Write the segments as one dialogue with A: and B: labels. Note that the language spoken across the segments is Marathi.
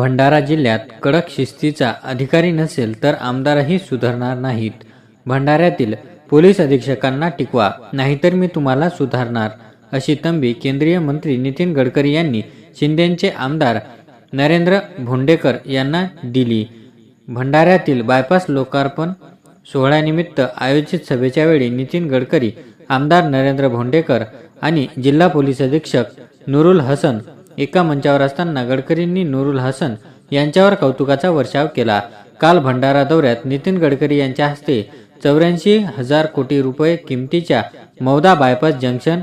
A: भंडारा जिल्ह्यात कडक शिस्तीचा अधिकारी नसेल तर आमदारही सुधारणार नाहीत. भंडाऱ्यातील पोलीस अधीक्षकांना टिकवा नाहीतर मी तुम्हाला सुधारणार अशी तंबी केंद्रीय मंत्री नितीन गडकरी यांनी शिंदेचे आमदार नरेंद्र भोंडेकर यांना दिली. भंडाऱ्यातील बायपास लोकार्पण सोहळ्यानिमित्त आयोजित सभेच्या वेळी नितीन गडकरी आमदार नरेंद्र भोंडेकर आणि जिल्हा पोलीस अधीक्षक नुरुल हसन एका मंचावर असताना गडकरींनी नुरुल हसन यांच्यावर कौतुकाचा वर्षाव केला. काल भंडारा दौऱ्यात नितीन गडकरी यांच्या हस्ते चौऱ्याऐंशी हजार कोटी रुपये किमतीच्या मौदा बायपास जंक्शन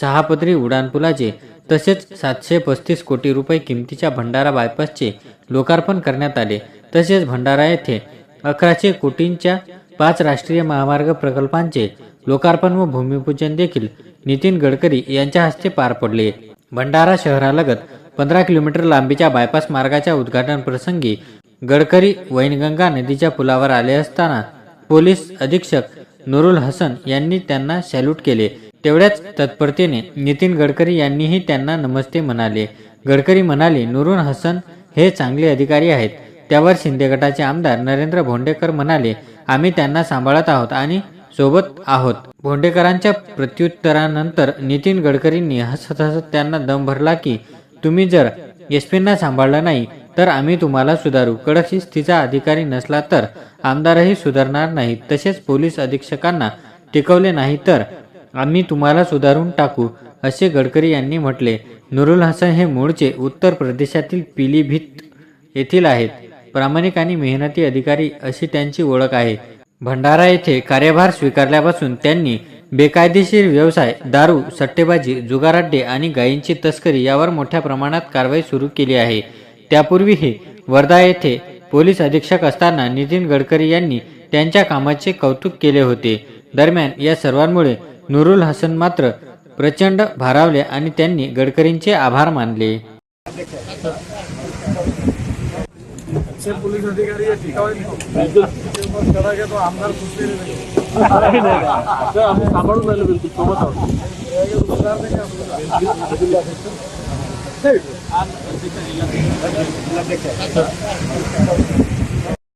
A: सहापदरी उड्डाणपुलाचे तसेच सातशे पस्तीस कोटी रुपये किमतीच्या भंडारा बायपासचे लोकार्पण करण्यात आले. तसेच भंडारा येथे अकराशे कोटींच्या पाच राष्ट्रीय महामार्ग प्रकल्पांचे लोकार्पण व भूमिपूजन देखील नितीन गडकरी यांच्या हस्ते पार पडले. भंडारा शहरालगत पंधरा किलोमीटर लांबीच्या बायपास मार्गाच्या उद्घाटन प्रसंगी गडकरी वैनगंगा नदीच्या पुलावर आले असताना पोलीस अधीक्षक नुरुल हसन यांनी त्यांना सॅल्यूट केले. तेवढ्याच तत्परतेने नितीन गडकरी यांनीही त्यांना नमस्ते म्हणाले. गडकरी म्हणाले नुरुल हसन हे चांगले अधिकारी आहेत. त्यावर शिंदे गटाचे आमदार नरेंद्र भोंडेकर म्हणाले आम्ही त्यांना सांभाळत आहोत आणि सोबत आहोत. भोंडेकरांच्या प्रत्युत्तरानंतर नितीन गडकरींनी हसत हसत त्यांना दम भरला की तुम्ही जर एसपींना सांभाळलं नाही तर आम्ही तुम्हाला सुधारू. कडक शिस्तीचा अधिकारी नसला तर आमदारही सुधारणार नाही. तसेच पोलीस अधीक्षकांना टिकवले नाही तर आम्ही तुम्हाला सुधारून टाकू असे गडकरी यांनी म्हटले. नुरुल हसन हे मूळचे उत्तर प्रदेशातील पिलीभीत येथील आहेत. प्रामाणिक आणि मेहनती अधिकारी अशी त्यांची ओळख आहे. भंडारा येथे कार्यभार स्वीकारल्यापासून त्यांनी बेकायदेशीर व्यवसाय दारू सट्टेबाजी जुगाराड्डे आणि गायींची तस्करी यावर मोठ्या प्रमाणात कारवाई सुरू केली आहे. त्यापूर्वीही वर्धा येथे पोलीस अधीक्षक असताना नितीन गडकरी यांनी त्यांच्या कामाचे कौतुक केले होते. दरम्यान या सर्वांमुळे नुरुल हसन मात्र प्रचंड भारावले आणि त्यांनी गडकरींचे आभार मानले.
B: पोलीस अधिकारी तो आमदार खुश नहीं. रहेंगे
C: आम्ही सांभाळून राहिलो बिलकुल सोबत आहोत.
B: रहेंगे